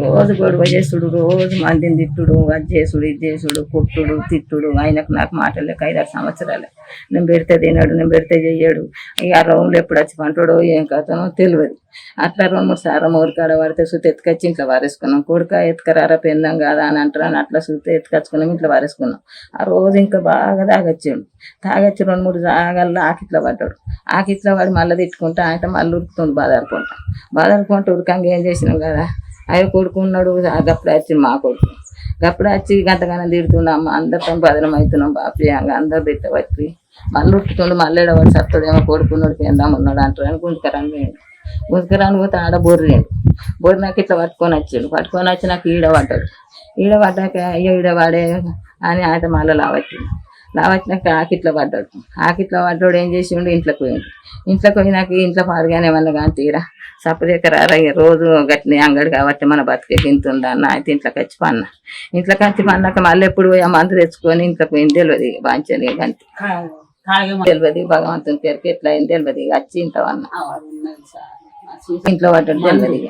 రోజు గొడవ చేసుడు రోజు మందిని తిట్టుడు అది చేసుడు ఇది చేసుడు కొట్టుడు తిట్టుడు. ఆయనకు నాకు మాటలు ఐదారు సంవత్సరాలు. నేను పెడితే తినడు నేను పెడితే చెయ్యడు. ఇక ఆ రౌండ్లు ఎప్పుడు వచ్చి పంటాడో ఏం కథనో తెలియదు. అట్లా రెండు మూడు సార్లు ఊరికాడ పడితే సూత ఎత్తుకొచ్చి ఇంట్లో వారేసుకున్నాం. కొడుక ఎత్తుకరారా పెందాం కదా అని అంటారని అని అట్లా సుత్తి ఎత్తుకొచ్చుకున్నాం ఇంట్లో వారేసుకున్నాం. ఆ రోజు ఇంకా బాగా తాగొచ్చాడు తాగొచ్చి రెండు మూడు జాగాల్లో ఆకిట్లో పడ్డాడు. ఆకిట్లో పడి మళ్ళీ తిట్టుకుంటా ఆయన మళ్ళీ ఉరుకుతుండు బాధ బాధారుకుంటూ ఉరకంగా ఏం చేసినాం కదా? అవి కొడుకున్నాడు అప్పుడు వచ్చి మా కొడుకు. అప్పుడు వచ్చి గంటగానే తిడుతుండే అందరితో బదనం అవుతున్నాం బాప్రియంగా అందరు తిట్టబట్టి మళ్ళీ ఉట్టుతుండు మళ్ళీ ఎడబడి సత్తుడేమో కొడుకున్నాడు తిందామన్నాడు అంటారు అని గుంజుకరాని పోయిండు. గుంజుకరాని పోతే ఆడ బొర్రిండు బొర్రినాక ఇట్లా పట్టుకొని వచ్చిండు. పట్టుకొని వచ్చి నాకు ఈడ పడ్డాడు. ఈడ పడ్డాక అయ్యో ఈడ పడే అని ఆట మళ్ళీ లావచ్చిండు లావచ్చినాక ఆకిట్లో పడ్డాడు. ఆకిట్లో పడ్డాడు ఏం చేసిండు? ఇంట్లోకి పోయిండు. ఇంట్లోకి పోయినాక ఇంట్లో పాడుగానే ఏమన్నా కానీ తీరా. సపరేక రారా రోజు గట్టిన అంగడి కాబట్టి మన బతికే తింటుందా అన్న. అయితే ఇంట్లోకి వచ్చి పన్న. ఇంట్లోకి వచ్చి పన్నాక మళ్ళీ ఎప్పుడు పోయి మందు తెచ్చుకొని ఇంట్లోకి పోయింది తెలియదు బాంచని అంతే. తెలియదు భగవంతుని పేరుకి ఎట్లా అయింది తెలియదు వచ్చి ఇంట్లో అన్న ఇంట్లో పడ్డాడు తెలియదు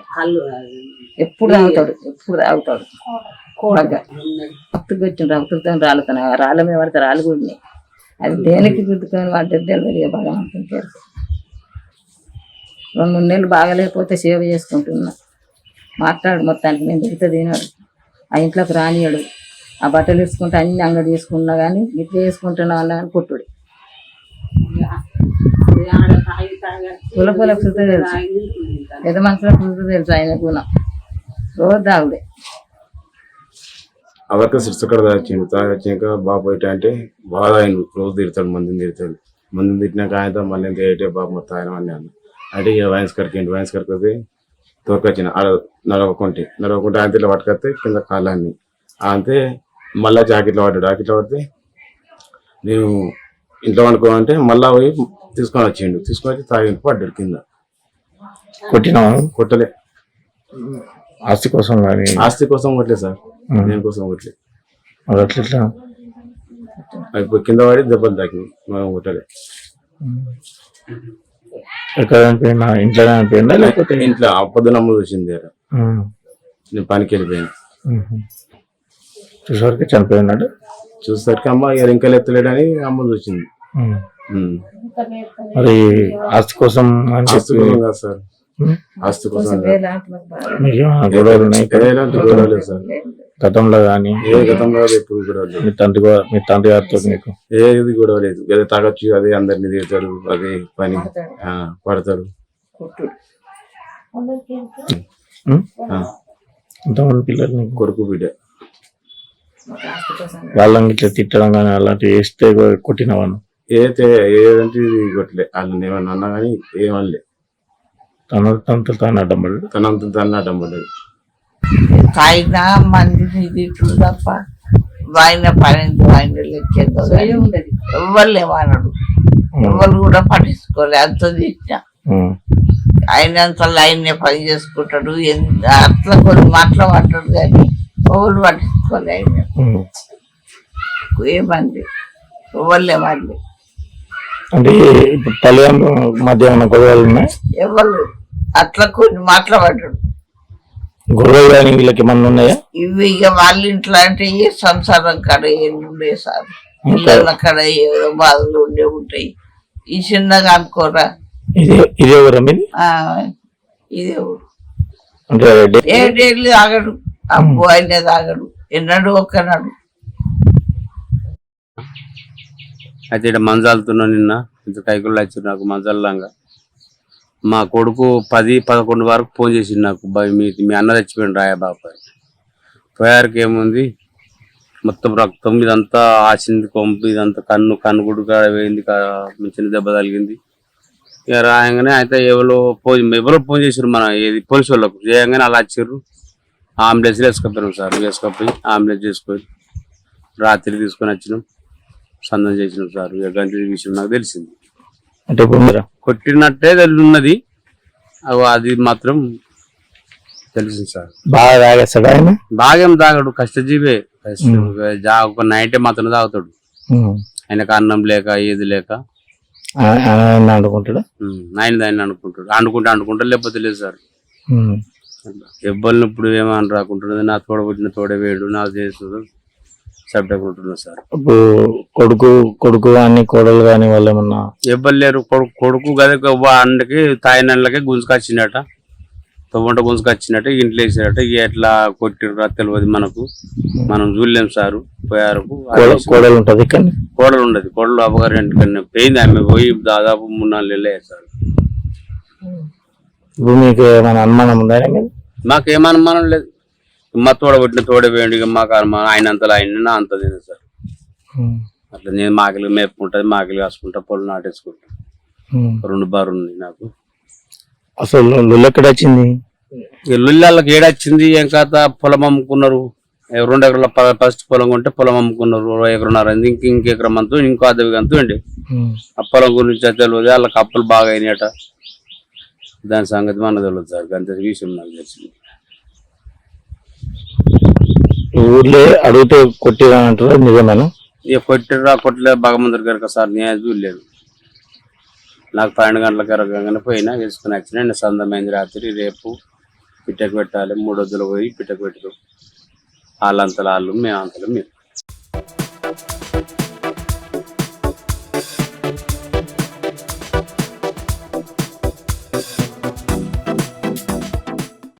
ఎప్పుడు తాగుతాడు? ఎప్పుడు తాగుతాడు? భక్తులు వచ్చిన భక్తులతో రాలుతున్నాయి రాళ్ళ మీద పడితే రాళ్ళు కూడినాయి. అది దేనికి గుర్తుకొని పడ్డది తెలియదు భగవంతుని పేరుకి రెండు మూడు నెలలు బాగలేకపోతే సేవ చేసుకుంటున్నా. మాట్లాడు మొత్తానికి నేను తిడితే తినాడు. ఆ ఇంట్లోకి రానియాడు. ఆ బట్టలు వేసుకుంటే అన్ని అంగడి తీసుకున్నా కానీ ఇట్లా వేసుకుంటున్నా అన్న కానీ కొట్టుడు. పుల పుల తెలుసు. పెద్ద మనుషులకు తెలుసు ఆయన గుణం. రోజు దాగుడే అవక సిరిసక్కడ తాగిండు తాగొచ్చాక బాబు అంటే బాగా ఆయన రోజు తిడతాడు మందిని తిడతాడు మందిని తిట్టినాక ఆయనతో మళ్ళీ ఇంకా ఏంటే బాబు మొత్తం ఆయన అని అన్న అంటే ఇక వైన్స్ కరికిండు వైన్స్ కరికి తోకొచ్చిన నడవకుంటే నడవకుంటే ఆయన ఇట్లా పట్టుకొస్తే కింద కాళ్ళని అంతే మళ్ళా జాకెట్లో పడ్డాడు జాకెట్లో పడితే నేను ఇంట్లో వండుకోమంటే మళ్ళా పోయి తీసుకొని వచ్చిండు తీసుకొని వచ్చి తాగి పడ్డాడు కింద కొట్టినావా కొట్టలే ఆస్తి కోసం ఆస్తి కోసం కొట్టలే సార్ దేనికోసం కొట్టలే అది అట్లా ఇప్పుడు కింద పడి దెబ్బలు తాకింది మనం కొట్టలే ఎక్కడ చనిపోయినా ఇంట్లో చనిపోయిందా లేకపోతే ఇంట్లో అప్పదనమ్మ చూసింది ఆడ. ఉమ్. నేను పనికి వెళ్ళిపోయాను ఉమ్. చూసేవరకు చనిపోయినాడు చూసేసరికి అమ్మ ఇక రింకలు ఎత్తలేడని అమ్మ చూసింది. ఉమ్. మరి ఆస్తి కోసం ఆస్తి కోసం కాదు సార్. ఆస్తి కోసం గొడవలు ఉన్నాయి. గతంలో కానీ ఏ గతంలో కాదు, ఎప్పుడు గొడవ లేదు. మీ తండ్రి మీ తండ్రి గారితో మీకు? ఏది గొడవ లేదు. ఏదో తాగొచ్చు అదే అందరిని తిడతారు అదే పని. ఆ, పడతారు ఎంతమంది పిల్లలు మీకు? కొడుకు బిడ్డ. వాళ్ళని ఇట్లా తిట్టడం కానీ అలాంటివి వేస్తే కొట్టినవాను ఏదైతే ఏదంటే ఇది కొట్టలే. వాళ్ళని ఏమన్నా అన్నా కానీ ఏమనలే. తనతో తాను అడ్డం పడ్డాడు తనంత తన అడ్డం పడ్డది తాగినా మందిని తిట్టుడు తప్ప వాయిన పని వాయిన లెక్కేదో ఎవరు ఏమన్నాడు ఎవరు కూడా పట్టించుకోలే అంత తిట్టినా. ఆయన అంత లైన్నే పని చేసుకుంటాడు ఎంత అట్లా కొన్ని మాటలు పడ్డాడు కానీ ఎవరు పట్టించుకోలే ఆయన. ఏమంది ఎవరు ఏమంది అంటే ఇప్పుడు తల్లిదండ్రుల మధ్య ఏమైనా గొడవలు ఉన్నాయి? ఎవరు అట్లా కొన్ని మాటలు పడ్డాడు గొడవలు కానీ వీళ్ళకి ఏమన్నా ఉన్నాయా? ఇవి ఇక వాళ్ళ ఇంట్లో అంటే ఏ సంసారం కాడ ఏమి ఉండే సార్? పిల్లల కాడ ఏదో బాధలు ఉండే ఉంటాయి. ఈ చిన్నగా అనుకోరా? ఇదే ఇదే ఊరా మీది? ఆ, ఇదే ఊరు. అంటే డే- ఏ డైలీ తాగడు అబ్బు ఆయన తాగడు. ఎన్నడు ఒక్కనాడు. అయితే ఇక్కడ మంజాలుతున్నా నిన్న. ఇంత కైకులు వచ్చి నాకు మంజాలంగా మా కొడుకు పది పదకొండు వరకు ఫోన్ చేసిండు నాకు మీ మీ అన్న చచ్చిపోయిండు రాయ బాబాయ్. పోయారికి ఏముంది? మొత్తం రక్తం ఇదంతా ఆసింది కొంపు ఇదంతా కన్ను కన్ను గుడ్డు కాడ పోయింది కా- చిన్న దెబ్బ తగిలింది. ఇక రాయంగానే అయితే ఎవరో ఫోన్ ఎవరో ఫోన్ చేసారు మన ఏది పోలీసు వాళ్ళకు. చేయగానే అలా వచ్చారు అంబులెన్స్ వేసుకపోయినాం సార్ వేసుకపోయి అంబులెన్స్ చేసుకొని రాత్రి తీసుకొని వచ్చినాం. సందం చేసినాం సార్. ఇక గంటి విషయం నాకు తెలిసింది. అంటే ఇప్పుడు కొట్టినట్టే అగో అది మాత్రం తెలిసింది సార్. బాగా తాగేస్తాడు ఆయన? బాగేం తాగడు కష్టజీవే. ఒక నైటే మాత్రం తాగుతాడు. ఆయనకు అన్నం లేక ఏది లేక. అనుకుంటాడు ఆయన ఆయన అనుకుంటాడు అనుకుంటే అనుకుంటా లేకపోతే లేదు సార్. ఎవ్వరిని ఇప్పుడు ఏమని రాకుంటున్నది? నా తోడ పుట్టిన తోడే వేడు నా సార్ ఇప్పుడు కొడుకు కొడుకు కానీ కోడలు కానీ వాళ్ళు ఏమన్నా ఎవ్వరు లేరు. కొడుకు కొడుకు గదే అండకి తాయినళ్ళకి గుంజుకొచ్చినట. తొవ్వంట గుంజుకొచ్చినట్టు ఇంట్లో వేసినట్ట ఇక ఎట్లా కొట్టిర్రా తెలియదు మనకు. మనం చూడలేం సారు. పోయారు కోడ- కోడలు ఉంటది కానీ కోడలు ఉండదు. కోడలు అవ్వగారు ఇంటికన్నా పోయింది. ఆమె పోయి దాదాపు మూడు నాలుగు నెలలు అయ్యాయి సార్. ఇప్పుడు మీకు ఏమైనా అనుమానం ఉందా మాకేం అనుమానం లేదు. మా తోడ పుట్టిన తోడే వేయండి ఇక మాకు అనుమానం ఆయన అంతలో ఆయన నా అంత తినే సార్. అట్లా నేను మాకిలు మేపుకుంటుంది మాకిలు కాసుకుంటా పొలం నాటేసుకుంటా. రెండు బారు ఉంది నాకు. అసలు లొల్లు ఎక్కడ వచ్చింది ఎల్లుళ్ళకి ఏడొచ్చింది ఏం కాత పొలం అమ్ముకున్నారు. రెండు ఎకరాల ఫస్ట్ పొలం కొంటే పొలం అమ్ముకున్నారు ఎకరన్నర. ఇంక ఇంక ఎకరం అంతా ఇంకో అద్దవి అంతా అండి. ఆ పొలం గురించి తెలియదు వాళ్ళకి అప్పులు బాగా అయినాయట. దాని సంగతి మన తెలియదు సార్ అంత విషయం నాకు తెలిసింది. ఊర్లో అడిగితే కొట్టిరా అంటారా నిజమేనా? ఇక కొట్టిరా కొట్టలే భగవంతుడి గారికి సార్ నేను చూడలేదు. నాకు పన్నెండు గంటల ఎరగగానే పోయినా వేసుకుని యాక్సిడెంట్ సందమైంది రాత్రి రేపు పిట్టకు పెట్టాలి మూడు మూడొద్దులు పోయి పిట్టకు పెట్టు వాళ్ళంతలు వాళ్ళు మేము అంతలో మేము.